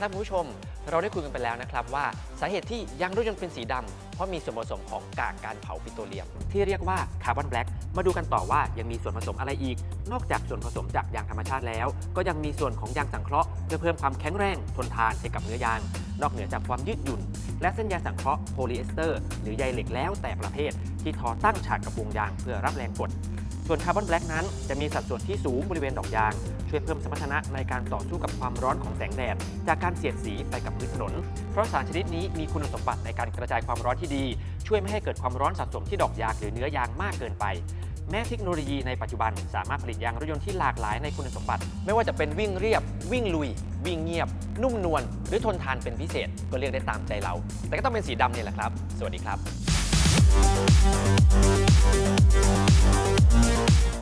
ครับคุณผู้ชม เราได้คุยกันไปแล้วนะครับว่าสาเหตุที่ยางรถยนต์เป็นสีดำเพราะมีส่วนผสมของกากการเผาปิโตรเลียม ที่เรียกว่าคาร์บอนแบล็กมาดูกันต่อว่ายังมีส่วนผสมอะไรอีก นอกจากส่วนผสมจากยางธรรมชาติแล้ว ก็ยังมีส่วนของยางสังเคราะห์เพื่อเพิ่มความแข็งแรงทนทานให้กับเนื้อยาง นอกเหนือจากความยืดหยุ่น และเส้นใยสังเคราะห์โพลีเอสเตอร์ หรือใยเหล็กแล้วแต่ประเภท ที่ทอตั้งฉากกับวงยางเพื่อรับแรงกด ส่วนคาร์บอนแบล็กนั้นจะมีสัดส่วนที่สูงบริเวณดอกยาง ช่วยเพิ่มสมรรถนะในการต่อสู้กับความร้อนของแสงแดด จากการเสียดสีไปกับพื้นถนน เพราะสารชนิดนี้มีคุณสมบัติในการกระจายความร้อนที่ดี ช่วยไม่ให้เกิดความร้อนสะสมที่ดอกยางหรือเนื้อยางมากเกินไปแม้เทคโนโลยีในปัจจุบันสามารถผลิตยางรถยนต์ที่หลากหลายในคุณสมบัติ ไม่ว่าจะเป็นวิ่งเรียบ วิ่งลุย วิ่งเงียบ นุ่มนวลหรือทนทานเป็นพิเศษ ก็เรียกได้ตามใจเรา แต่ก็ต้องเป็นสีดำเนี่ยแหละครับ สวัสดีครับ